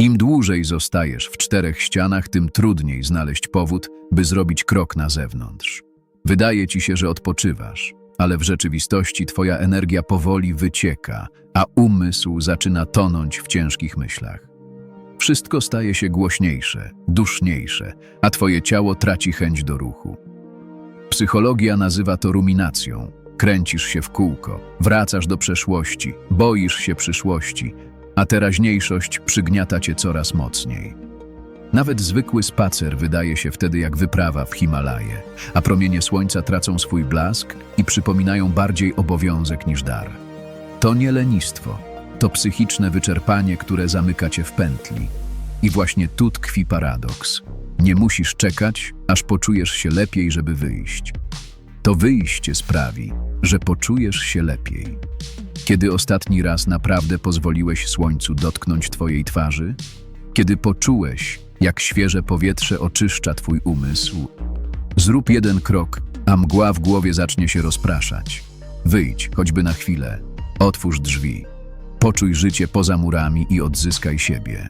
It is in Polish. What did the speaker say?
Im dłużej zostajesz w czterech ścianach, tym trudniej znaleźć powód, by zrobić krok na zewnątrz. Wydaje ci się, że odpoczywasz, ale w rzeczywistości twoja energia powoli wycieka, a umysł zaczyna tonąć w ciężkich myślach. Wszystko staje się głośniejsze, duszniejsze, a twoje ciało traci chęć do ruchu. Psychologia nazywa to ruminacją. Kręcisz się w kółko, wracasz do przeszłości, boisz się przyszłości, a teraźniejszość przygniata cię coraz mocniej. Nawet zwykły spacer wydaje się wtedy jak wyprawa w Himalaje, a promienie słońca tracą swój blask i przypominają bardziej obowiązek niż dar. To nie lenistwo, to psychiczne wyczerpanie, które zamyka cię w pętli. I właśnie tu tkwi paradoks. Nie musisz czekać, aż poczujesz się lepiej, żeby wyjść. To wyjście sprawi, że poczujesz się lepiej. Kiedy ostatni raz naprawdę pozwoliłeś słońcu dotknąć twojej twarzy? Kiedy poczułeś, jak świeże powietrze oczyszcza twój umysł? Zrób jeden krok, a mgła w głowie zacznie się rozpraszać. Wyjdź, choćby na chwilę. Otwórz drzwi. Poczuj życie poza murami i odzyskaj siebie.